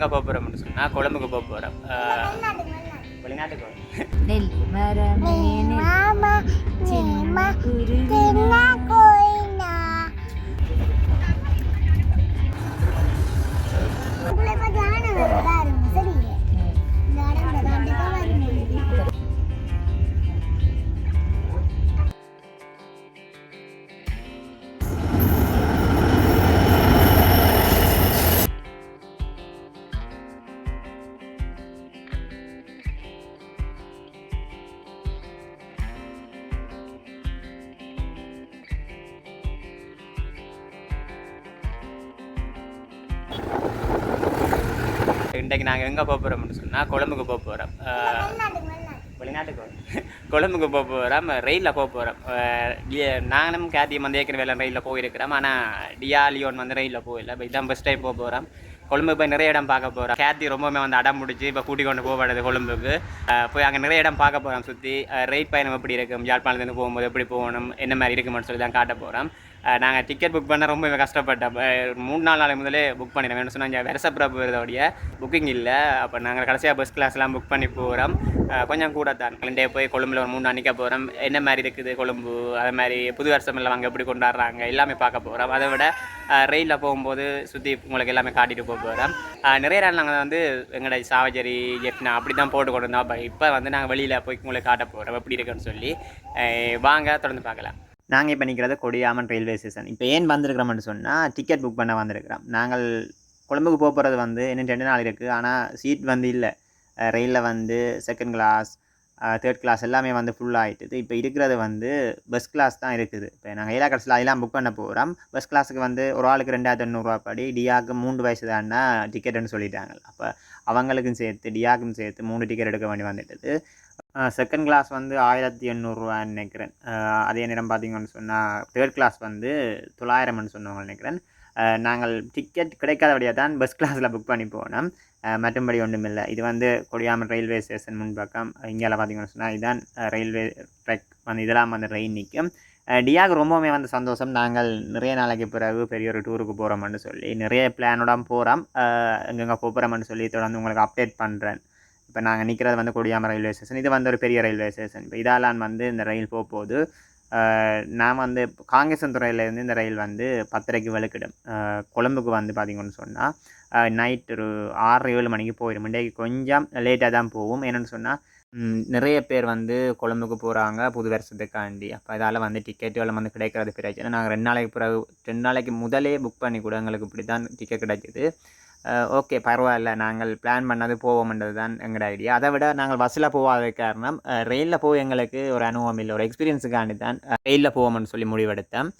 எங்கே போக போகிறோம்னு சொன்னால் கொழம்புக்கு போக போகிறோம் வெளிநாட்டுக்கு போகிறோம் இன்றைக்கு நாங்கள் எங்கே போக போகிறோம்னு சொன்னால் கொழம்புக்கு போக போகிறோம் வெளிநாட்டுக்கு கொழம்புக்கு போக போகிறோம் ரயிலில் போக போகிறோம் நானும் கேத்தியம் வந்து ஏற்கனவே எல்லாம் ரயிலில் போயிருக்கிறோம். ஆனால் டியா லியோன் வந்து ரயிலில் போகல. இப்போ இதான் ஃபஸ்ட் டைம் போக போகிறோம் கொழும்பு போய் நிறைய இடம் பார்க்க போகிறோம் கேத்தி ரொம்பவுமே வந்து அடம் முடிச்சு இப்போ கூட்டிக் கொண்டு போகப்படுது கொழும்புக்கு. போய் அங்கே நிறைய இடம் பார்க்க போகிறோம் சுற்றி ரயில் பயணம் எப்படி இருக்கும்? யாழ்ப்பாணத்துலேருந்து போகும்போது எப்படி போகணும்? என்ன மாதிரி இருக்குமென்னு சொல்லி தான் காட்ட போகிறோம் நாங்கள் டிக்கெட் புக் பண்ண ரொம்ப கஷ்டப்பட்டோம். மூணு நாள் நாளை முதலே புக் பண்ணிடுறோம் என்ன சொன்னால் இங்கே வருஷப்பிரபு புக்கிங் இல்லை. அப்போ நாங்கள் கடைசியாக பஸ் கிளாஸ்லாம் புக் பண்ணி போகிறோம் கொஞ்சம் கூட தான். ரெண்டே போய் கொழும்புல ஒரு மூணு நாள் நிற்க போகிறோம் என்ன மாதிரி இருக்குது கொழும்பு? அது மாதிரி புது வருஷம் எல்லாம் அங்கே எப்படி கொண்டாடுறாங்க? எல்லாமே பார்க்க போகிறோம் அதை விட ரயிலில் போகும்போது சுற்றி உங்களுக்கு எல்லாமே காட்டிட்டு போக போகிறோம் நிறைய நாள் நாங்கள் வந்து எங்களோட சாவஜரி ஜெப்னா அப்படி தான் போட்டு கொண்டு வந்தோம். இப்போ வந்து நாங்கள் வெளியில் போய் உங்களுக்கு காட்ட போகிறோம் எப்படி இருக்குன்னு சொல்லி. வாங்க தொடர்ந்து பார்க்கலாம். நாங்கள் இப்போ நிற்கிறது கொடியாமன் ரயில்வே ஸ்டேஷன் இப்போ ஏன் வந்திருக்கிறோம்னு சொன்னால் டிக்கெட் புக் பண்ண வந்திருக்கிறோம். நாங்கள் கொழும்புக்கு போக போகிறது வந்து இன்னும் ரெண்டு நாள் இருக்குது ஆனால் சீட் வந்து இல்லை. ரயிலில் வந்து செகண்ட் கிளாஸ் தேர்ட் கிளாஸ் எல்லாமே வந்து ஃபுல்லாக ஆகிட்டுது இப்போ இருக்கிறது வந்து பஸ் கிளாஸ் தான் இருக்குது. இப்போ நாங்கள் ஏழா கடைசியில் அதெல்லாம் புக் பண்ண போகிறோம் பஸ் கிளாஸுக்கு வந்து ஒரு ஆளுக்கு ரெண்டாயிரத்தி எண்ணூறுரூவா படி டியாக்கு மூன்று வயசு தான்னா டிக்கெட்டுன்னு சொல்லிட்டாங்க. அப்போ அவங்களுக்கும் சேர்த்து டியாக்கும் சேர்த்து மூணு டிக்கெட் எடுக்க வேண்டி வந்துட்டுது. செகண்ட் கிளாஸ் வந்து ஆயிரத்தி எண்ணூறுரூவான்னு நினைக்கிறேன். அதே நேரம் பார்த்தீங்கன்னு சொன்னால் தேர்ட் கிளாஸ் வந்து தொள்ளாயிரம்னு சொன்னவங்க நினைக்கிறேன். நாங்கள் டிக்கெட் கிடைக்காதபடியாக தான் பஸ் கிளாஸில் புக் பண்ணி போனோம். மற்றும்படி ஒன்றும் இல்லை. இது வந்து கொடியாமல் ரயில்வே ஸ்டேஷன் முன்பக்கம். இங்கேயெல்லாம் பார்த்தீங்கன்னு சொன்னால் இதுதான் ரயில்வே ட்ரெக் வந்து இதெல்லாம் வந்து ட்ரெயின் நிற்கும் டியாக் ரொம்பவுமே வந்து சந்தோஷம். நாங்கள் நிறைய நாளைக்கு பிறகு பெரிய ஒரு டூருக்கு போகிறோம்னு சொல்லி நிறைய பிளானோட போகிறோம் எங்கெங்கே போகிறோம்னு சொல்லி தொடர்ந்து உங்களுக்கு அப்டேட் பண்ணுறேன் இப்போ நாங்கள் நிற்கிறது வந்து கொடியாம ரயில்வே ஸ்டேஷன் இது வந்து ஒரு பெரிய ரயில்வே ஸ்டேஷன் இப்போ இதாலான் வந்து இந்த ரயில் போகும்போது நான் வந்து காங்கேசன்துறையிலேருந்து இந்த ரயில் வந்து பத்தரைக்கு வெளுக்கிடும் கொழம்புக்கு வந்து பார்த்தீங்கன்னு சொன்னால் நைட் ஒரு ஆறு ஏழு மணிக்கு போயிடும். இன்றைக்கு கொஞ்சம் லேட்டாக தான் போகும். என்னென்னு சொன்னால் நிறைய பேர் வந்து கொழம்புக்கு போகிறாங்க புது வருஷத்துக்காண்டி. அப்போ இதால் வந்து டிக்கெட்டுகளும் வந்து கிடைக்கிறது பிரச்சனை. நாங்கள் ரெண்டு நாளைக்கு பிறகு ரெண்டு நாளைக்கு முதலே புக் பண்ணி கூட எங்களுக்கு இப்படி தான் டிக்கெட் கிடைச்சிது ஓகே பரவாயில்ல. நாங்கள் பிளான் பண்ணது போவோம்ன்றது தான் எங்களோட ஐடியா அதை விட நாங்கள் பஸ்ஸில் போகாத காரணம் ரயிலில் போய் எங்களுக்கு ஒரு அனுபவம் இல்லை. ஒரு எக்ஸ்பீரியன்ஸுக்காண்டி தான் ரயிலில் போவோம்னு சொல்லி முடிவெடுத்தேன்.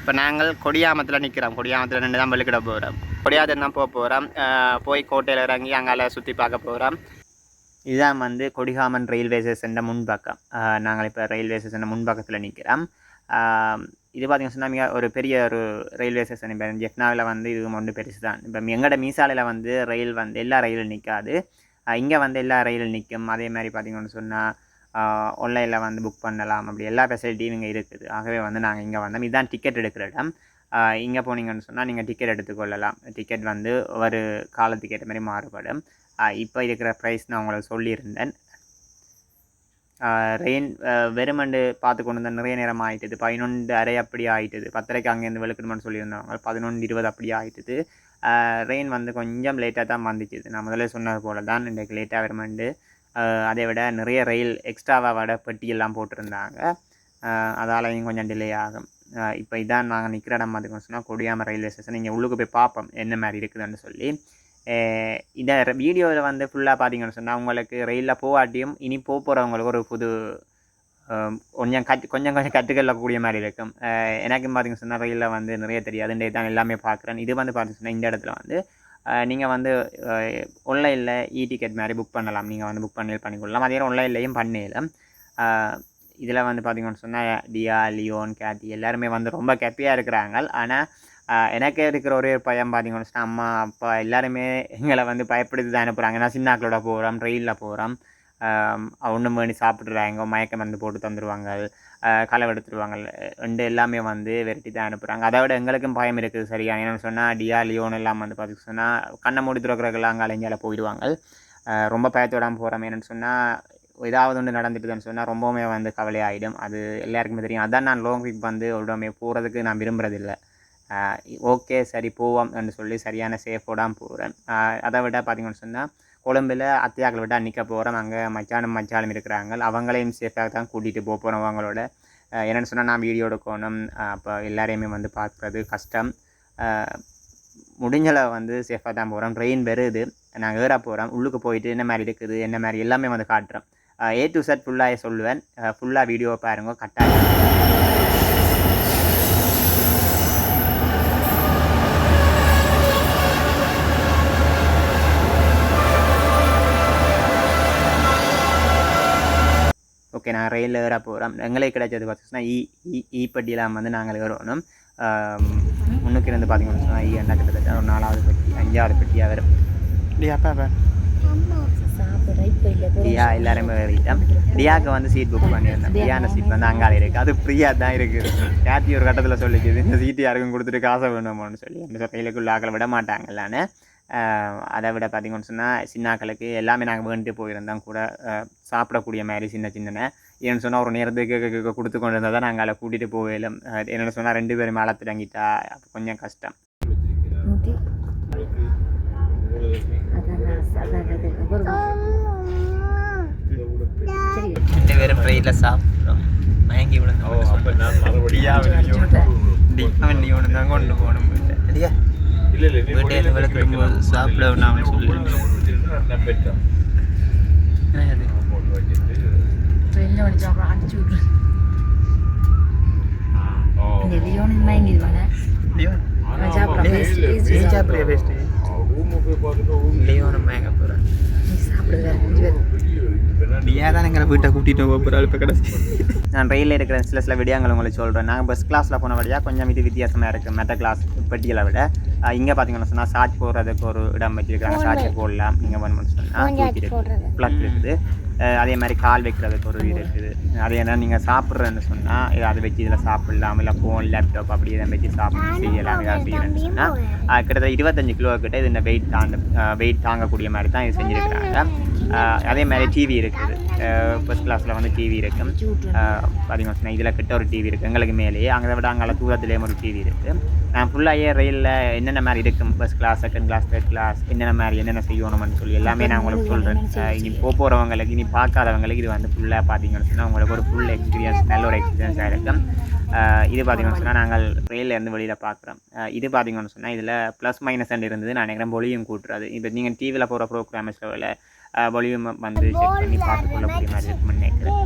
இப்போ நாங்கள் கொடியாமத்தில் நிற்கிறோம் கொடியாமத்தில் நின்று தான் வெளிக்கிட போகிறோம் கொடியாமத்தில் தான் போக போகிறோம் போய் கோட்டையில் இறங்கி அங்கால சுற்றி பார்க்க போகிறோம் இதுதான் வந்து கொடிகாமன் ரயில்வே ஸ்டேஷன் முன்பக்கம். நாங்கள் இப்போ ரயில்வே ஸ்டேஷன் முன்பக்கத்தில் நிற்கிறோம் இது பார்த்தீங்கன்னா சொன்னா மிக ஒரு பெரிய ஒரு ரயில்வே ஸ்டேஷன் இப்போ ஜெஃப்னாவில் வந்து இது ஒன்று பெருசு தான். இப்போ எங்களோட மீசாலையில் வந்து ரயில் வந்து எல்லா ரயிலும் நிற்காது இங்கே வந்து எல்லா ரயிலும் நிற்கும் அதே மாதிரி பார்த்தீங்கன்னு சொன்னால் ஆன்லைனில் வந்து புக் பண்ணலாம். அப்படி எல்லா ஃபெசிலிட்டியும் இங்கே இருக்குது. ஆகவே வந்து நாங்கள் இங்கே வந்தோம். இதுதான் டிக்கெட் எடுக்கிற இடம். இங்கே போனீங்கன்னு சொன்னால் நீங்கள் டிக்கெட் எடுத்துக்கொள்ளலாம் டிக்கெட் வந்து ஒரு காலத்துக்கு ஏற்ற மாதிரி மாறுபடும். இப்போ இருக்கிற ப்ரைஸ் நான் உங்களுக்கு சொல்லியிருந்தேன். ரெயின் வெறுமண்டு பார்த்து கொண்டு வந்தால் நிறைய நேரம் ஆயிட்டுது. பதினொன்று அரை அப்படி ஆகிட்டது பத்தரைக்கு அங்கேருந்து வெளுக்கணும்னு சொல்லியிருந்தாங்க பதினொன்று இருபது அப்படி ஆயிட்டுது. ரெயின் வந்து கொஞ்சம் லேட்டாக தான் வந்துச்சு நான் முதல்ல சொன்னது போல தான் இன்றைக்கு லேட்டாக வெறுமண்டு அதை விட நிறைய ரயில் எக்ஸ்ட்ராவாக விட பெட்டியெல்லாம் போட்டிருந்தாங்க. அதாலையும் கொஞ்சம் டிலே ஆகும். இப்போ இதான் நாங்கள் நிற்கிற இடம் பார்த்துக்கணும் சொன்னால் கொடியாமல் ரயில்வே ஸ்டேஷன் இங்கே உள்ளுக்கு போய் பார்ப்போம் என்ன மாதிரி இருக்குதுன்னு சொல்லி. இந்த வீடியோவில் வந்து ஃபுல்லாக பார்த்தீங்கன்னு சொன்னால் உங்களுக்கு ரயிலில் போகாட்டியும் இனி போக போகிறவங்களுக்கு ஒரு புது கொஞ்சம் கற்று கொஞ்சம் கொஞ்சம் கற்றுக்கொள்ளக்கூடிய மாதிரி இருக்கும். எனக்கும் பார்த்தீங்கன்னு சொன்னால் ரயிலில் வந்து நிறைய தெரியாது. இந்த தான் எல்லாமே பார்க்குறேன் இது வந்து பார்த்தீங்கன்னு சொன்னால் இந்த இடத்துல வந்து நீங்கள் வந்து ஆன்லைனில் இ டிக்கெட் மாதிரி புக் பண்ணலாம். நீங்கள் வந்து புக் பண்ணி பண்ணிக்கொள்ளலாம் அதே ஆன்லைன்லேயும் பண்ணிடலாம் இதில் வந்து பார்த்தீங்கன்னு சொன்னால் டியா லியோன் கேத்தி எல்லாருமே வந்து ரொம்ப கெப்பியாக இருக்கிறாங்க. ஆனால் எனக்கு இருக்கிற ஒரே ஒரு பயம் பார்த்தீங்கன்னு சொன்னால் அம்மா அப்பா எல்லாருமே எங்களை வந்து பயப்படுத்தி தான் அனுப்புகிறாங்க நான் சின்னாக்களோட போகிறோம் ட்ரெயினில் போகிறோம் ஒன்று மணி சாப்பிட்றாங்க மயக்க மருந்து போட்டு தந்துடுவாங்க களை எடுத்துருவாங்க. ரெண்டு எல்லாமே வந்து விரட்டி தான் அனுப்புகிறாங்க அதை விட எங்களுக்கும் பயம் இருக்குது சரியா? என்னென்னு சொன்னால் டியா லியோன் எல்லாம் வந்து பார்த்து சொன்னால் கண்ணை மூடி துறக்கிறவங்களாம் அங்கே அலைஞ்சால போயிடுவாங்க. ரொம்ப பயத்தோடாமல் போகிறோம் என்னென்னு சொன்னால் ஏதாவது ஒன்று நடந்துட்டுதுன்னு சொன்னால் ரொம்பவுமே வந்து கவலையாகிடும் அது எல்லாருக்குமே தெரியும். அதான் நான் லாங் ட்ரிப் வந்து உடனே போகிறதுக்கு நான் விரும்புறதில்லை. ஓகே சரி போவோம் என்று சொல்லி சரியான சேஃபோடாமல் போகிறேன் அதை விட பார்த்தீங்கன்னு சொன்னால் கொழும்பில் அத்தையாக்களை விட நிற்க போகிறோம் அங்கே மச்சானும் மச்சாலும் இருக்கிறாங்க. அவங்களையும் சேஃபாக தான் கூட்டிகிட்டு போக போகிறோம் அவங்களோட. என்னென்னு சொன்னால் நான் வீடியோ எடுக்கணும். அப்போ எல்லாரையுமே வந்து பார்க்குறது கஷ்டம். முடிஞ்சளவு வந்து சேஃபாக தான் போகிறோம் ட்ரெயின் வருது. நாங்கள் ஏற போகிறோம் உள்ளுக்கு போயிட்டு என்ன மாதிரி இருக்குது என்ன மாதிரி எல்லாமே வந்து காட்டுறோம் ஏ டு செட் ஃபுல்லாக சொல்லுவேன். ஃபுல்லாக வீடியோ பாருங்கள் கட்டாயம். ஓகே நான் ரயிலில் ஏற போகிறோம் எங்களுக்கு கிடைச்சது பார்த்தீங்கன்னா இ இ ஈப்பட்டியெல்லாம் வந்து நாங்கள் ஏறணும் ஆம், முன்னுக்கு இருந்து பார்த்தீங்கன்னு சொன்னால் ஈ என்ன கிட்டத்தட்ட ஒரு நாலாவது பெட்டி அஞ்சாவது பெட்டியாக வரும் டியா டியா எல்லாருமே ஏறிட்டோம் டியாக்கு வந்து சீட் புக் பண்ணியிருந்தேன். டியான சீட் வந்து அங்கால இருக்குது அது ஃப்ரீயாக தான் இருக்குது கேத்தி ஒரு கட்டத்தில் சொல்லிக்குது இந்த சீட்டு யாருக்கும் கொடுத்துட்டு காசை வேணுமோன்னு சொல்லி. அந்த ரயிலுக்குள்ள ஆக்களை விட மாட்டாங்கல்லான்னு ஆஹ் அதை விட பார்த்தீங்கன்னு சொன்னால் சின்னாக்களுக்கு எல்லாமே நாங்கள் வேண்டிட்டு போயிருந்தோம் கூட. சாப்பிடக்கூடிய மாதிரி சின்ன சின்ன ஏன்னு சொன்னால் ஒரு நேரத்துக்கு கொடுத்து கொண்டு இருந்தால் தான் நாங்கள் அதை கூட்டிகிட்டு போகலும். என்னென்னு சொன்னால் ரெண்டு பேரும் மேலே திறங்கிட்டா கொஞ்சம் கஷ்டம். ரெண்டு பேரும் ட்ரெயினில் சாப்பிட்றோம் மயங்கி விழுந்து டியா தான் கொண்டு போகணும். டியா வீட்டை விளக்கு சாப்பிட நான் சொல்லி ட்ரெயினில் ஒன்று சாப்பிட அடிச்சு விட்ரு இந்த லியோனுக்கு மயங்கிடுவானே அவன் சாப்பிட வேஸ்ட் வேஸ்ட் லியோனும் மயங்க போகிறேன் நீ சாப்பிடுவேன் அஞ்சு பேர் டியா தான் எங்களை வீட்டை கூட்டிகிட்டு போக போகிறாள் இப்போ கடைசி. நான் ரயிலில் இருக்கிற சில சில விடயங்கள் உங்களுக்கு சொல்கிறேன் நாங்கள் பஸ் கிளாஸில் போன வழியாக கொஞ்சம் இது வித்தியாசமாக இருக்குது மெத்த கிளாஸ் பெட்டிகளை விட. இங்கே பார்த்தீங்கன்னா சொன்னால் சார்ஜ் போடுறதுக்கு ஒரு இடம் வச்சிருக்காங்க சார்ஜ் போடலாம் நீங்கள் வேணும்னு சொன்னால் ப்ளக் இருக்குது. அதே மாதிரி கால் வைக்கிறதுக்கு ஒரு இது இருக்குது. அதே என்ன நீங்கள் சாப்பிட்றேன்னு சொன்னால் அதை வச்சு இதில் சாப்பிடலாம். இல்லை ஃபோன் லேப்டாப் அப்படி இதை வச்சு சாப்பிட்டு செய்யலாம் ஏதாவது செய்யணும்னு சொன்னால் கிட்டத்தட்ட இருபத்தஞ்சு கிலோ கிட்ட இது இந்த வெயிட் தாண்ட வெயிட் தாங்கக்கூடிய மாதிரி தான் இது செஞ்சுருக்கிறாங்க. அதே மாதிரி டிவி இருக்குது ஃபஸ்ட் கிளாஸில் வந்து டிவி இருக்கும் பார்த்தீங்கன்னா சொன்னால் இதில் கிட்ட ஒரு டிவி இருக்குது எங்களுக்கு மேலேயே அங்கே விட அங்கே தூரத்துலேயும் ஒரு டிவி இருக்குது நான் ஃபுல்லாகவே ரயிலில் என்னென்ன மாதிரி இருக்கும் first class second class third class என்னென்ன மாதிரி என்னென்ன செய்யணும்னு சொல்லி எல்லாமே நான் உங்களுக்கு சொல்கிறேன் இனி போக போகிறவங்களுக்கு இனி பார்க்காதவங்களுக்கு இது வந்து ஃபுல்லாக பார்த்தீங்கன்னு சொன்னால் உங்களுக்கு ஒரு ஃபுல் எக்ஸ்பீரியன்ஸ் நல்ல ஒரு எக்ஸ்பீரியன்ஸாக இருக்கும் இது பார்த்தீங்கன்னு சொன்னால் நாங்கள் ரயிலில் இருந்து வெளியில் பார்க்குறோம் இது பார்த்தீங்கன்னு சொன்னால் இதில் ப்ளஸ் மைனஸ் இருந்தது. நான் நினைக்கிறேன் பொலியும் கூட்டுறது. இப்போ நீங்கள் டிவியில் போகிற ப்ரோக்ராம்ஸில் பொலியும் வந்து செக் பண்ணி பார்த்துக்கொள்ளக்கூடிய மாதிரி இருக்கும்னு நினைக்கிறேன்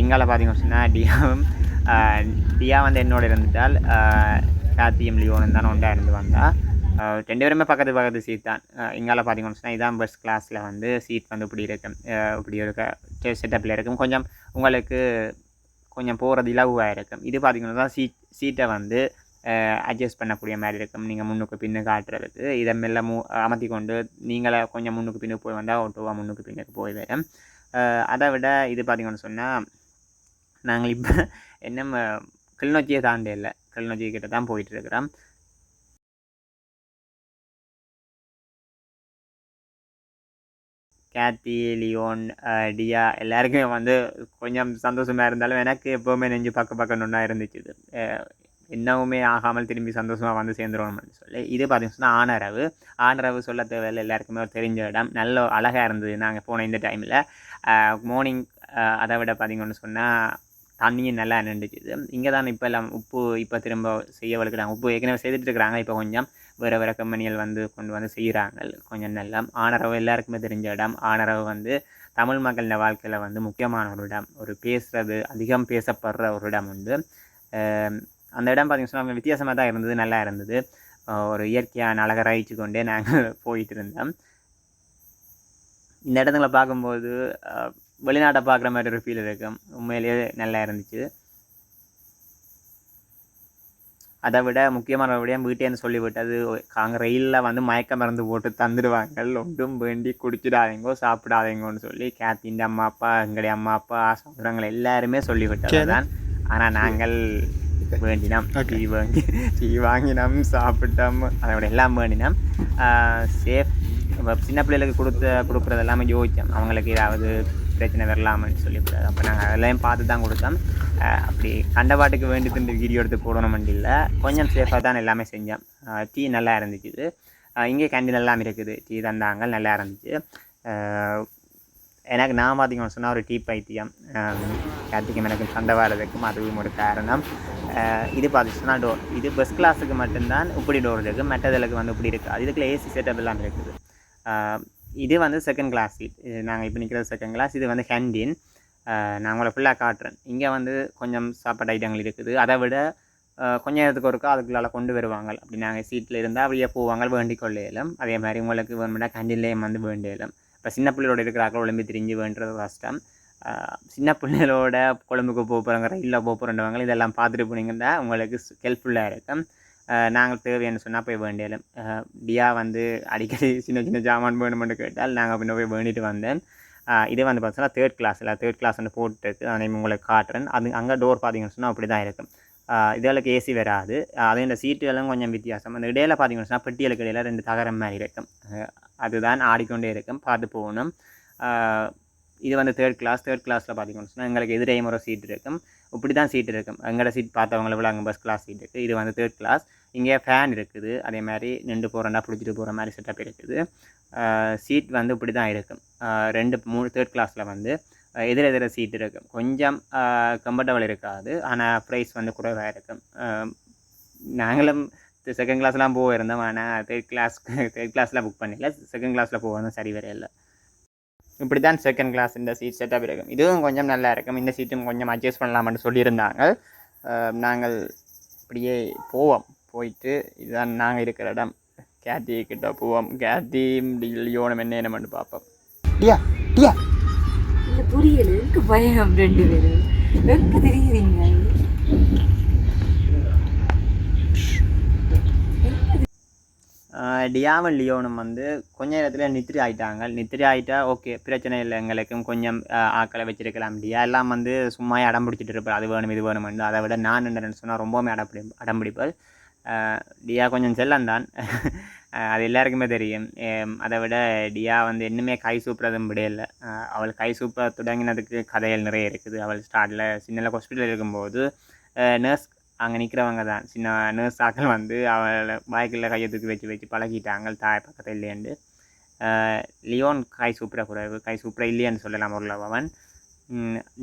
எங்களை பார்த்தீங்கன்னு சொன்னால் டியாவும் டியா வந்து என்னோட இருந்துட்டால் காத்தியம் லியோனும் தான் ஒன்றா இருந்து வந்தா. ஆஹ் ரெண்டு பேருமே பக்கத்து பக்கத்து சீட் தான். எங்கால பார்த்தீங்கன்னு சொன்னால் இதான் பஸ் கிளாஸில் வந்து சீட் வந்து இப்படி இருக்கும் இப்படி இருக்க. செட்டப்பில் இருக்கும் கொஞ்சம் உங்களுக்கு கொஞ்சம் போகிறது இலகுவாக இருக்கும் இது பார்த்தீங்கன்னா தான் சீட் சீட்டை வந்து அட்ஜஸ்ட் பண்ணக்கூடிய மாதிரி இருக்கும். நீங்கள் முன்னுக்கு பின்னு காட்டுறதுக்கு. இதை மெல்ல மூ அமர்த்தி கொண்டு நீங்களே கொஞ்சம் முன்னுக்கு பின்னுக்கு போய் வந்தால் ஆட்டோவாக முன்னுக்கு பின்னுக்கு போய் வரும். அதை விட இது பார்த்தீங்கன்னு சொன்னால் நாங்கள் இப்போ என்ன கிளிநொச்சியை தாண்டி இல்லை. கிளிநொச்சி கிட்ட தான் போயிட்டுருக்குறோம் கேத்தி லியோன் டியா எல்லாருக்குமே வந்து கொஞ்சம் சந்தோஷமாக இருந்தாலும் எனக்கு எப்போவுமே நெஞ்சு பக்க பக்கம் ஒன்றா இருந்துச்சு இது. என்னவுமே ஆகாமல் திரும்பி சந்தோஷமாக வந்து சேர்ந்துருவோம்னு சொல்லி. இது பார்த்தீங்கன்னா ஆனரவு. ஆனரவு சொல்ல தேவையில்லை. எல்லாருக்குமே ஒரு தெரிஞ்ச இடம். நல்ல அழகாக இருந்தது நாங்கள் போன இந்த டைமில் மார்னிங் அதை விட பார்த்தீங்கன்னு சொன்னால் தண்ணியும் நல்லா நின்றுச்சுது இங்கே தான் இப்போ எல்லாம் உப்பு இப்போ திரும்ப செய்ய வளர்க்குறாங்க. உப்பு ஏற்கனவே செய்துட்டு இருக்கிறாங்க. இப்போ கொஞ்சம் வேறு வேறு கம்பெனிகள் வந்து கொண்டு வந்து செய்கிறாங்க கொஞ்சம் நல்லா ஆனரவு எல்லாருக்குமே தெரிஞ்ச இடம். ஆனரவு வந்து தமிழ் மக்களின் வாழ்க்கையில் வந்து முக்கியமான ஒரு இடம். ஒரு பேசுகிறது அதிகம் பேசப்படுற ஒரு இடம் உண்டு. அந்த இடம் பார்த்திங்கன்னா வித்தியாசமாக தான் இருந்தது நல்லா இருந்தது. ஒரு இயற்கையான அழகை கொண்டே நாங்கள் போயிட்டு இருந்தோம். இந்த இடத்துல பார்க்கும்போது வெளிநாட்டை பார்க்குற மாதிரி ஒரு ஃபீல் இருக்கும். உண்மையிலேயே நல்லா இருந்துச்சு. அதை விட முக்கியமான விடயம் வீட்டேன்னு சொல்லிவிட்டது. அங்கே ரயிலில் வந்து மயக்க மருந்து போட்டு தந்துடுவாங்க ஒன்றும் வேண்டி குடிச்சிடாதீங்கோ சாப்பிடாதீங்கன்னு சொல்லி கேத்தின் அம்மா அப்பா எங்களுடைய அம்மா அப்பா சகோதரங்கள் எல்லாருமே சொல்லிவிட்டது தான் ஆனால் நாங்கள் வேண்டினோம். டீ வாங்கி டீ வாங்கினோம் சாப்பிட்டோம். அதோட எல்லாம் வேண்டினோம். சேஃப். சின்ன பிள்ளைகளுக்கு கொடுத்த கொடுக்குறது எல்லாமே யோசித்தோம் அவங்களுக்கு ஏதாவது பிரச்சனை வரலாமன்னு சொல்லிவிடாது அப்போ நாங்கள் அதெல்லாம் பார்த்து தான் கொடுத்தோம் அப்படி கண்டபாட்டுக்கு வேண்டி திண்டு வீடியோ எடுத்து போடணும்னு இல்லை கொஞ்சம் சேஃபாக தான் எல்லாமே செஞ்சோம். டீ நல்லா இருந்துச்சு இங்கே கேண்டீன் எல்லாம் இருக்குது. டீ தந்தாங்க நல்லா இருந்துச்சு. எனக்கு நான் பார்த்தீங்கன்னு சொன்னால் ஒரு டீ பைத்தியம். கார்த்திகம் எனக்கு சண்டை வர்றதுக்கும் அதுவும் ஒரு காரணம். இது பார்த்துச்சுன்னா டோர் இது பஸ் கிளாஸுக்கு மட்டும்தான் இப்படி டோர் இருக்குது மற்றதுக்கு வந்து இப்படி இருக்குது அதுக்குள்ளே ஏசி செட்டப் எல்லாம் இருக்குது. இது வந்து செகண்ட் கிளாஸ் சீட் நாங்கள் இப்போ நிற்கிறது செகண்ட் கிளாஸ் இது வந்து ஹேண்டின் நான் உங்களை ஃபுல்லாக காட்டுறேன். இங்கே வந்து கொஞ்சம் சாப்பாடு ஐட்டங்கள் இருக்குது. அதை விட கொஞ்சம் நேரத்துக்கு ஒருக்கா அதுக்குள்ளால கொண்டு வருவாங்க. அப்படி நாங்கள் சீட்டில் இருந்தால் அப்படியே போவாங்க வேண்டிக் கொள்ளையிலும் அதே மாதிரி உங்களுக்கு வேணும்னா கேண்டீன்லேயும் வந்து வேண்டியலும். இப்போ சின்ன பிள்ளையோட இருக்கிறாக்கள் உடம்பு திரிஞ்சு வேண்டுறது கஷ்டம். சின்ன பிள்ளைகளோட கொழம்புக்கு போக போகிறோங்க ரயிலில் போக போகிறவங்க இதெல்லாம் பார்த்துட்டு போனீங்கன்னா உங்களுக்கு ஹெல்ப்ஃபுல்லாக இருக்கும். நாங்கள் தேவைன்னு சொன்னால் போய் வேண்டியலும். டியா வந்து அடிக்கடி சின்ன சின்ன ஜாமான் வேணுமென்று கேட்டால் நாங்கள் பின்ன போய் வேண்டிட்டு வந்தேன். இதே இது வந்து பார்த்தீங்கன்னா தேர்ட் கிளாஸில் தேர்ட் கிளாஸ் வந்து போட்டுருக்கு அதை உங்களுக்கு காட்டுறேன். அது அங்கே டோர் பார்த்தீங்கன்னு சொன்னால் அப்படி தான் இருக்கும். இதெல்லாம் இதுகளுக்கு ஏசி வராது. அதே இந்த சீட்டுகளும் கொஞ்சம் வித்தியாசம். அந்த இடையில பார்த்தீங்கன்னு சொன்னால் பெட்டிகளுக்கு இடையில ரெண்டு தகரம் மாதிரி இருக்கும். அதுதான் ஆடிக்கொண்டே இருக்கும். பார்த்து போகணும். இது வந்து தேர்ட் கிளாஸ் தேர்ட் கிளாஸில் பார்த்தீங்கன்னு சொன்னால் எங்களுக்கு எதிரே முறை சீட் இருக்கும். இப்படி தான் சீட் இருக்கும். எங்களோட சீட் பார்த்தவங்கள விட அங்கே பஸ் கிளாஸ் சீட் இருக்குது இது வந்து தேர்ட் கிளாஸ் இங்கே ஃபேன் இருக்குது. அதே மாதிரி நின்று போகிறண்டா பிடிச்சிட்டு போகிற மாதிரி செட்டப் இருக்குது. சீட் வந்து இப்படி தான் இருக்கும் ரெண்டு மூணு தேர்ட் கிளாஸில் வந்து எதிர எதிர சீட் இருக்கும். கொஞ்சம் கம்ஃபர்டபுள் இருக்காது. ஆனால் ப்ரைஸ் வந்து குறைவாக இருக்கும். நாங்களும் செகண்ட் கிளாஸ்லாம் போயிருந்தோம் ஆனால் தேர்ட் கிளாஸ்க்கு தேர்ட் கிளாஸில் புக் பண்ணல. செகண்ட் கிளாஸில் போகிறதும் சரி வரையில்லை இப்படி தான் செகண்ட் கிளாஸ் இந்த சீட் செட்டப் இருக்கும். இதுவும் கொஞ்சம் நல்லா இருக்கும். இந்த சீட்டும் கொஞ்சம் அட்ஜஸ்ட் பண்ணலாம்னு சொல்லியிருந்தாங்க. நாங்கள் இப்படியே போவோம். போயிட்டு இதுதான் நாங்கள் இருக்கிற இடம். கேத்தி கிட்ட போவோம். கேத்தி லியோனம் என்ன என்னமென்னு பார்ப்போம் டியா டியா. இல்லை புரியல எனக்கு பயம் ரெண்டு பேரும். எங்கே தெரியுறீங்க டியாவும் லியோனும் வந்து கொஞ்ச நேரத்தில் நித்திரி ஆயிட்டாங்க. நித்திரி ஆயிட்டா ஓகே பிரச்சனை இல்லை. எங்களுக்கும் கொஞ்சம் ஆக்களை வச்சிருக்கலாம் டியா. எல்லாம் வந்து சும்மா அடம் பிடிச்சிட்டு இருப்பார். அது வேணும் இது வேணும்னு. அதை விட நான் என்ன சொன்னால் ரொம்பவுமே அடம் அடம் பிடிப்பார் டியா கொஞ்சம் செல்லந்தான் அது எல்லாருக்குமே தெரியும் அதை விட டியா வந்து இன்னுமே கை சூப்புறதும் முடியல அவள் கை சூப்ப தொடங்கினதுக்கு கதைகள் நிறைய இருக்குது அவள் ஸ்டார்டில் சின்ன ஹாஸ்பிட்டல் இருக்கும்போது நர்ஸ் அங்கே நிற்கிறவங்க தான் சின்ன நர்ஸ் ஆக்கள் வந்து அவளை வாய்க்கில் கையை தூக்கி வச்சு வச்சு பழகிட்டாங்க தாய் பக்கத்தில் இல்லையண்டு லியோன் கை சூப்பர குறைவு கை சூப்பர இல்லையான்னு சொல்லலாம் ஒரு அவன்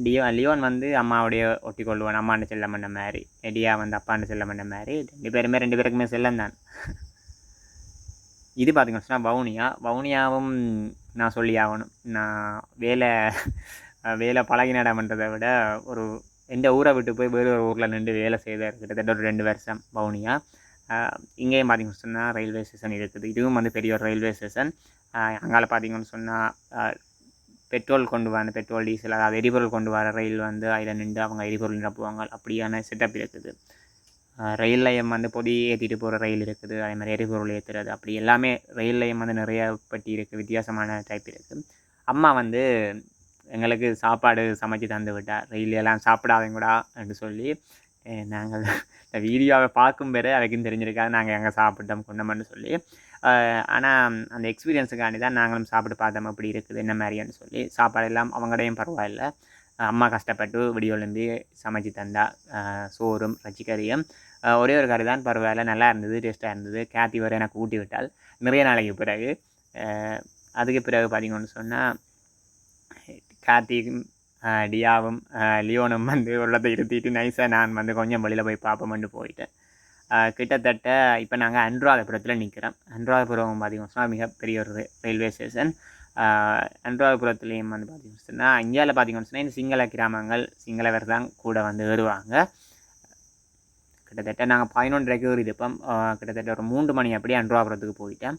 டியோ லியோன் வந்து அம்மாவுடைய ஒட்டி கொள்வான் அம்மாண்ட செல்லம் பண்ண மாதிரி. டியா வந்து அப்பாண்ட செல்லம் பண்ண மாதிரி. ரெண்டு பேருமே ரெண்டு பேருக்குமே செல்லம் தான். இது பார்த்தீங்கன்னு சொன்னால் வவுனியா. வவுனியாவும் நான் சொல்லி ஆகணும். நான் வேலை வேலை பழகினடம்ன்றதை விட ஒரு எந்த ஊரை விட்டு போய் வேறு ஒரு ஊரில் நின்று வேலை செய்தார் கிட்டத்தட்ட ஒரு ரெண்டு வருஷம் வவுனியா. இங்கேயும் பார்த்தீங்கன்னு சொன்னால் ரயில்வே ஸ்டேஷன் இருக்குது. இதுவும் வந்து பெரிய ஒரு ரயில்வே ஸ்டேஷன். அங்கால பார்த்தீங்கன்னு சொன்னால் பெட்ரோல் கொண்டு வர பெட்ரோல் டீசல் அதாவது எரிபொருள் கொண்டு வர ரயில் வந்து அதில் நின்று அவங்க எரிபொருள் நிரப்புவாங்க. அப்படியான செட்டப் இருக்குது. ரயில் நிலையம் வந்து பொடி ஏற்றிட்டு போகிற ரயில் இருக்குது. அதே மாதிரி எரிபொருள் ஏற்றுறது அப்படி எல்லாமே ரயில் நிலையம் வந்து நிறைய பட்டி இருக்குது வித்தியாசமான டைப் இருக்குது அம்மா வந்து எங்களுக்கு சாப்பாடு சமைச்சு தந்து விட்டார் ரயில் எல்லாம் சாப்பிடாதீங்கடா என்று சொல்லி நாங்கள் இந்த வீடியோவை பார்க்கும் பேரே அதுக்கும் தெரிஞ்சிருக்காது. நாங்கள் எங்கே சாப்பிட்டோம் கொண்டோம்னு சொல்லி ஆனால் அந்த எக்ஸ்பீரியன்ஸுக்காண்டி தான் நாங்களும் சாப்பிட்டு பார்த்தோம் அப்படி இருக்குது என்ன மாதிரின்னு சொல்லி. சாப்பாடு எல்லாம் அவங்களையும் பரவாயில்ல. அம்மா கஷ்டப்பட்டு விடியோலேருந்து சமைச்சு தந்தா சோறும் ரச்சிக்கறியும் ஒரே ஒரு கறி தான் பரவாயில்ல. நல்லா இருந்தது டேஸ்ட்டாக இருந்தது. கேத்தி வரை எனக்கு ஊட்டி விட்டால் நிறைய நாளைக்கு பிறகு அதுக்கு பிறகு பார்த்தீங்கன்னு சொன்னால் கார்த்திக்கும் டியாவும் லியோனும் வந்து உள்ளத்தை இருத்திட்டு நைஸாக நான் வந்து கொஞ்சம் வெளியில் போய் பார்ப்போம்னு போயிட்டேன். கிட்டத்தட்ட இப்போ நாங்கள் அன்றாதபுரத்தில் நிற்கிறோம் அன்றாதபுரம் பார்த்தீங்கன்னு சொன்னால் மிகப்பெரிய ஒரு ரயில்வே ஸ்டேஷன். அனுராதபுரத்துலேயும் வந்து பார்த்தீங்கன்னு சொன்னால் இந்தியாவில் பார்த்தீங்கன்னு சொன்னால் இந்த சிங்கள கிராமங்கள் சிங்களவர் தான் கூட வந்து வருவாங்க கிட்டத்தட்ட நாங்கள் பதினொன்றரைக்கு ஒரு இருப்போம் கிட்டத்தட்ட ஒரு மூன்று மணி அப்படியே அன்றாபுரத்துக்கு போயிட்டேன்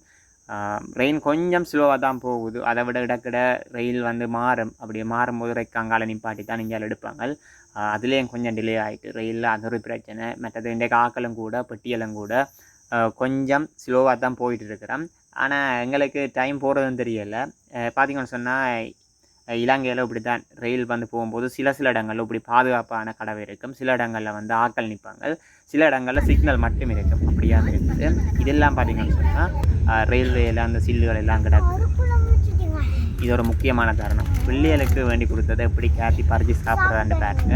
ரெயின் கொஞ்சம் ஸ்லோவாக தான் போகுது. அதை விட இடக்கிட ரயில் வந்து மாறும். அப்படி மாறும்போது ரெக்காங்கால நிப்பாட்டி தான் இங்கே எடுப்பாங்க. அதுலேயும் கொஞ்சம் டிலே ஆகிட்டு ரயிலில் அது ஒரு பிரச்சனை மற்றது இன்றைக்கு ஆக்களும் கூட பெட்டியலும் கூட கொஞ்சம் ஸ்லோவாக தான் போயிட்டு இருக்கிறோம் ஆனால் எங்களுக்கு டைம் போகிறதும் தெரியலை பார்த்தீங்கன்னு சொன்னால் இலங்கையில் இப்படி தான் ரயில் வந்து போகும்போது சில சில இடங்களில் இப்படி பாதுகாப்பான கடவை இருக்கும் சில இடங்களில் வந்து ஆக்கள் நிற்பாங்க சில இடங்களில் சிக்னல் மட்டும் இருக்கும் அப்படியாக இருக்குது இதெல்லாம் பார்த்தீங்கன்னு சொன்னால் ரயில்வேயில் அந்த சில்லுகள் எல்லாம் கிடக்குது இது ஒரு முக்கியமான காரணம். பிள்ளைகளுக்கு வேண்டி கொடுத்ததை எப்படி கேத்தி பறிச்சு சாப்பிட்றான்னு பாருங்க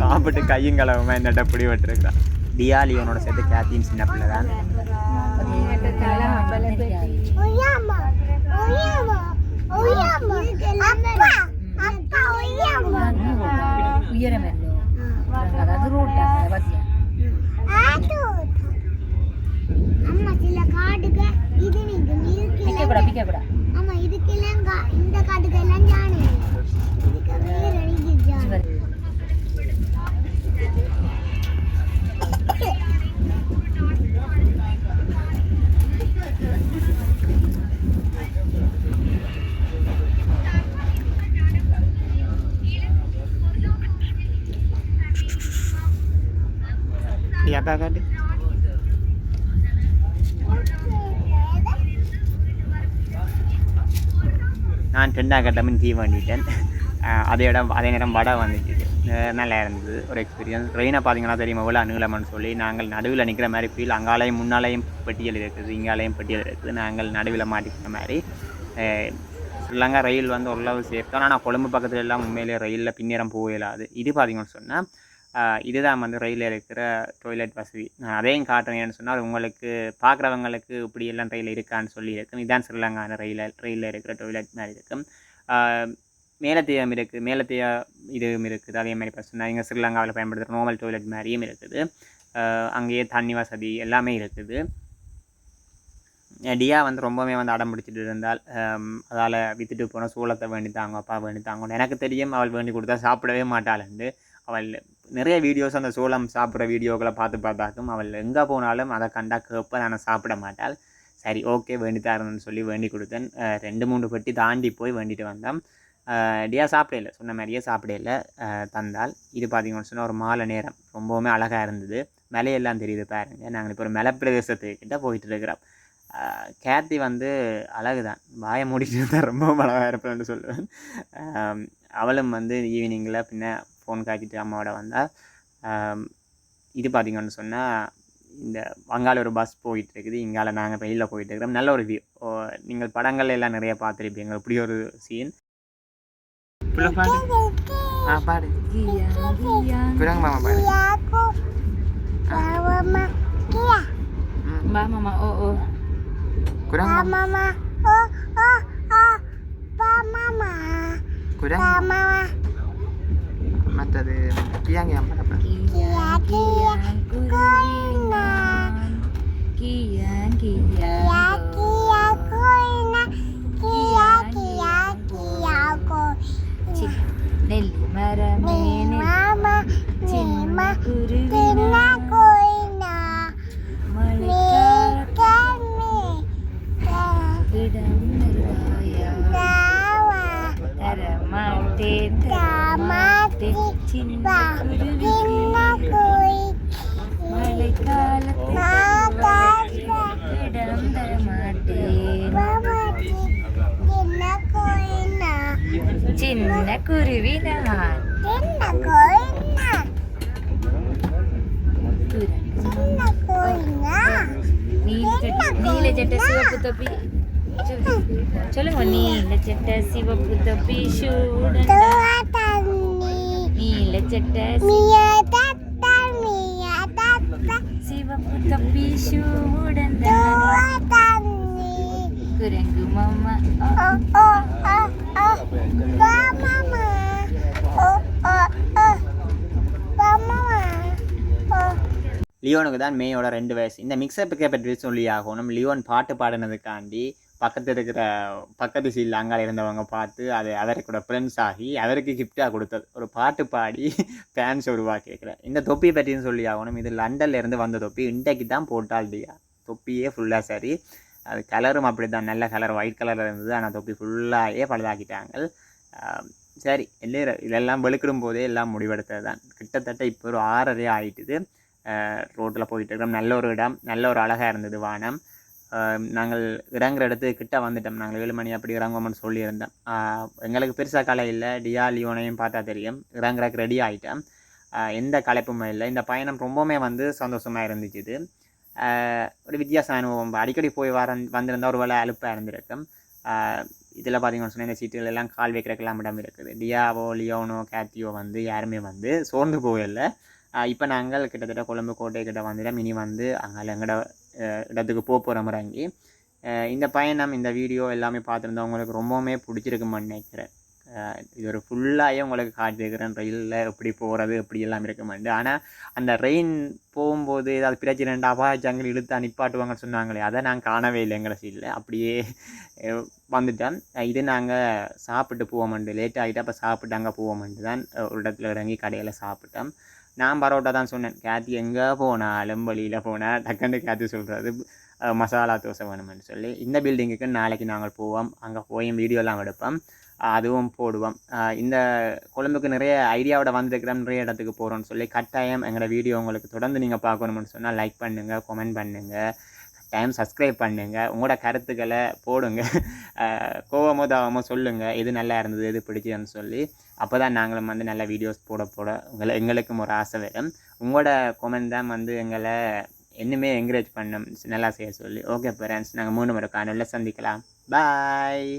சாப்பிட்டு கையும் கலவமாக என்னட்ட பிடி விட்டுருக்கான் டியாலியோனோட சேர்த்து கேத்தியும் சின்ன பிள்ளை தான் ஒய்யாமா ஒய்யாமா ஒய்யாமா அப்பா அப்பா ஒய்யாமா உயரமല്ലോ அது ரோட்டா பாத்தியா ஆட்டோ அம்மா சில காடுக இது நீங்க பிக்க கூட பிக்க கூட ஆமா இதுக்கெல்லாம் கா- இந்த காட்டுக்கெல்லாம் ஜானு இதுக்கு வேற நீங்க ஜானு டியாப்பா காட்டு. நான் ரெண்டாம் கட்டமும் தீ வேண்டிட்டேன் அதே இடம் அதே நேரம் வடை வந்துச்சு நல்லா இருந்தது ஒரு எக்ஸ்பீரியன்ஸ் ட்ரெயினை பார்த்தீங்கன்னா தெரியும் எவ்வளோ நீளம்னு சொல்லி நாங்கள் நடுவில் நிற்கிற மாதிரி ஃபீல் அங்காலையும் முன்னாலையும் பெட்டியல் இருக்குது இங்காலையும் பெட்டியல் இருக்குது நாங்கள் நடுவில் மாட்டிக்கிற மாதிரி. ஸ்ரீலங்கா ரயில் வந்து ஓரளவு சேஃப் தான். ஆனால் கொழும்பு பக்கத்துல எல்லாம் உண்மையிலே ரயிலில் பின்னேறம் போகலாது. இது பார்த்தீங்கன்னு சொன்னால் இதுதான் வந்து ரயிலில் இருக்கிற டொய்லெட் வசதி. நான் அதையும் காட்டுறேன்னு சொன்னால் உங்களுக்கு பார்க்குறவங்களுக்கு இப்படி எல்லாம் ரயில் இருக்கான்னு சொல்லி இருக்கும். இதுதான் ஸ்ரீலங்கான ரயிலில் ரயிலில் இருக்கிற டொய்லெட் மாதிரி இருக்கும். ஆஹ் இருக்குது மேலத்தேய இதுவும் இருக்குது. அதே மாதிரி இப்போ சொன்னால் இங்கே ஸ்ரீலங்காவில் பயன்படுத்துகிற நார்மல் டொய்லெட் மாதிரியும் இருக்குது. அங்கேயே தண்ணி வசதி எல்லாமே இருக்குது. டியா வந்து ரொம்பவே வந்து அடம் பிடிச்சிட்டு இருந்தால் அதால் விற்றுட்டு போன சூளத்தை வேண்டி தாங்க அப்பா வேண்டி தாங்கன்னு எனக்கு தெரியும். அவள் வேண்டி கொடுத்தா சாப்பிடவே மாட்டாளுண்டு அவள் நிறைய வீடியோஸ் அந்த சோளம் சாப்பிட்ற வீடியோக்களை பார்த்து பார்த்தாக்கும் அவள் எங்கே போனாலும் அதை கண்டா கேட்ப நான் சாப்பிட மாட்டாள். சரி ஓகே வேண்டி தரணும்னு சொல்லி வேண்டி கொடுத்தேன். ரெண்டு மூணு பெட்டி தாண்டி போய் வேண்டிட்டு வந்தேன் டியா சாப்பிடல சொன்ன மாதிரியே சாப்பிடல தந்தால் இது பார்த்தீங்கன்னு சொன்னால் ஒரு மாலை நேரம். ரொம்பவுமே அழகாக இருந்தது. மலையெல்லாம் தெரியுது பாருங்க. நாங்கள் இப்போ ஒரு மலை பிரதேசத்துக்கிட்ட போயிட்டு இருக்கிறோம் கேத்தி வந்து அழகு தான் வாயை மூடிட்டு இருந்தால் ரொம்ப அழகாக இருப்பேன்னு சொல்லுவேன். அவளும் வந்து ஈவினிங்கில் பின்ன ஃபோன் காட்டிட்டு அம்மாவோட வந்தால் இது பார்த்தீங்கன்னு சொன்னால் இந்த அங்கால ஒரு பஸ் போயிட்டு இருக்குது இங்கால நாங்கள் வெளியில் போயிட்டு இருக்கிறோம் நல்ல ஒரு வியூ நீங்கள் படங்கள்ல எல்லாம் நிறைய பார்த்துருப்பீங்க. இப்படி ஒரு சீன் பாடு ஆ பாடு பிறகு மாமா பாடு Mama Mama Mama Mama Selamat dari Kiang yang mana Pak? Kiang Kiang Kulina Kiang Kiang Kulina Kiang Kiang লেজেন্ডা শিবপুত চলো নী লেজেন্ডা শিবপুত বিশুড নী লেজেন্ডা মিয়া দাতা মিয়া দাতা শিবপুত বিশুড কুরঙ্গু মামা ও ও ও ও মামা லியோனுக்கு தான் மேயோட ரெண்டு வயசு. இந்த மிக்சப்புக்கே பற்றி சொல்லி ஆகணும் லியோன் பாட்டு பாடினதுக்காண்டி பக்கத்தில் இருக்கிற பக்கத்து சீல் அங்கால இருந்தவங்க பார்த்து அது அவருக்கு கூட ஃப்ரெண்ட்ஸ் ஆகி அவருக்கு கிஃப்டாக கொடுத்தது. ஒரு பாட்டு பாடி ஃபேன்ஸ் உருவாக்கியிருக்கிறேன் இந்த தொப்பி பற்றியும் சொல்லி ஆகணும் இது லண்டன்லேருந்து வந்த தொப்பி. இன்றைக்கு தான் போட்டால் டியா. தொப்பியே ஃபுல்லாக சரி. அது கலரும் அப்படி தான் நல்ல கலர் ஒயிட் கலரில் இருந்தது. ஆனால் தொப்பி ஃபுல்லாகவே பழுதாக்கிட்டாங்க. சரி இல்லை இதெல்லாம் வெளுக்கிடும் போதே எல்லாம் முடிவெடுத்தது தான் கிட்டத்தட்ட இப்போ ஒரு ஆறரை ஆகிட்டுது ரோட்டில் போயிட்டு இருக்கோம் நல்ல ஒரு இடம் நல்ல ஒரு அழகாக இருந்தது வானம். நாங்கள் இறங்குற இடத்துக்கு கிட்ட வந்துட்டோம். நாங்கள் ஏழு மணி அப்படி இறங்குவோம்னு சொல்லியிருந்தோம். எங்களுக்கு பெருசாக கலை இல்லை. டியா லியோனையும் பார்த்தா தெரியும். இறங்குறக்கு ரெடி ஆகிட்டோம் எந்த களைப்புமே இல்லை. இந்த பயணம் ரொம்பவுமே வந்து சந்தோஷமாக இருந்துச்சு இது ஒரு வித்தியாச அனுபவம். அடிக்கடி போய் வர வந்திருந்தால் ஒரு வேளை அலுப்பாக இருந்திருக்கும். இதில் பார்த்தீங்கன்னு சொன்னால் இந்த சீட்டுகள் எல்லாம் கால் வைக்கிறக்கெல்லாம் இடம் இருக்குது. டியாவோ லியோனோ கேத்தியோ வந்து யாருமே வந்து சோர்ந்து போகல. இப்போ நாங்கள் கிட்டத்தட்ட கொழும்பு கோட்டை கிட்ட வந்துட்டோம் இனி வந்து அங்கே எங்கட இடத்துக்கு போக போகிற முறைங்கி இந்த பயணம் இந்த வீடியோ எல்லாமே பார்த்துருந்தா உங்களுக்கு ரொம்பவுமே பிடிச்சிருக்குமான்னு நினைக்கிறேன். இது ஒரு ஃபுல்லாகவே உங்களுக்கு காட்டியிருக்கிறேன். ரயிலில் எப்படி போகிறது எப்படி எல்லாம் இருக்குமாண்டு ஆனால் அந்த ரெயின் போகும்போது ஏதாவது பிரச்சனை அபாயச்சங்கள் இழுத்து நிப்பாட்டுவாங்கன்னு சொன்னாங்களே அதை நான் காணவே இல்லை எங்களை சீட்டில் அப்படியே வந்துட்டேன். இது நாங்கள் சாப்பிட்டு போவோம்ண்டு லேட் ஆகிட்டு அப்போ சாப்பிட்டு அங்கே போவோம்ண்டு தான் ஒரு இடத்துல இறங்கி கடையில் சாப்பிட்டோம். நான் பரோட்டா தான் சொன்னேன். கேத்தி எங்கே போனாலும் வழியில் போனால் டக்குன்னு கேத்தி சொல்கிறது மசாலா தோசை வேணும்னு சொல்லி இந்த பில்டிங்குக்கு நாளைக்கு நாங்கள் போவோம். அங்கே போய் வீடியோலாம் எடுப்போம். அதுவும் போடுவோம். இந்த குழம்புக்கு நிறைய ஐடியாவோட வந்திருக்கிறோம் நிறைய இடத்துக்கு போகிறோம்னு சொல்லி கட்டாயம் எங்களோட வீடியோ உங்களுக்கு தொடர்ந்து நீங்கள் பார்க்கணும்னு சொன்னால் லைக் பண்ணுங்கள் கமெண்ட் பண்ணுங்கள் டைம் சப்ஸ்கிரைப் பண்ணுங்கள் உங்களோட கருத்துக்களை போடுங்க. கோவமோ தாவமோ சொல்லுங்கள் எது நல்லா இருந்தது எது பிடிச்சதுன்னு சொல்லி. அப்போ தான் நாங்களும் வந்து நல்ல வீடியோஸ் போட போட உங்களை எங்களுக்கும் ஒரு ஆசை வரும். உங்களோட கொமெண்ட் தான் வந்து எங்களை இன்னுமே என்கரேஜ் பண்ணும். நல்லா செய்ய சொல்லி. ஓகே பேரண்ட்ஸ் நாங்கள் மூணு முறை காணொலியில் சந்திக்கலாம். பாய்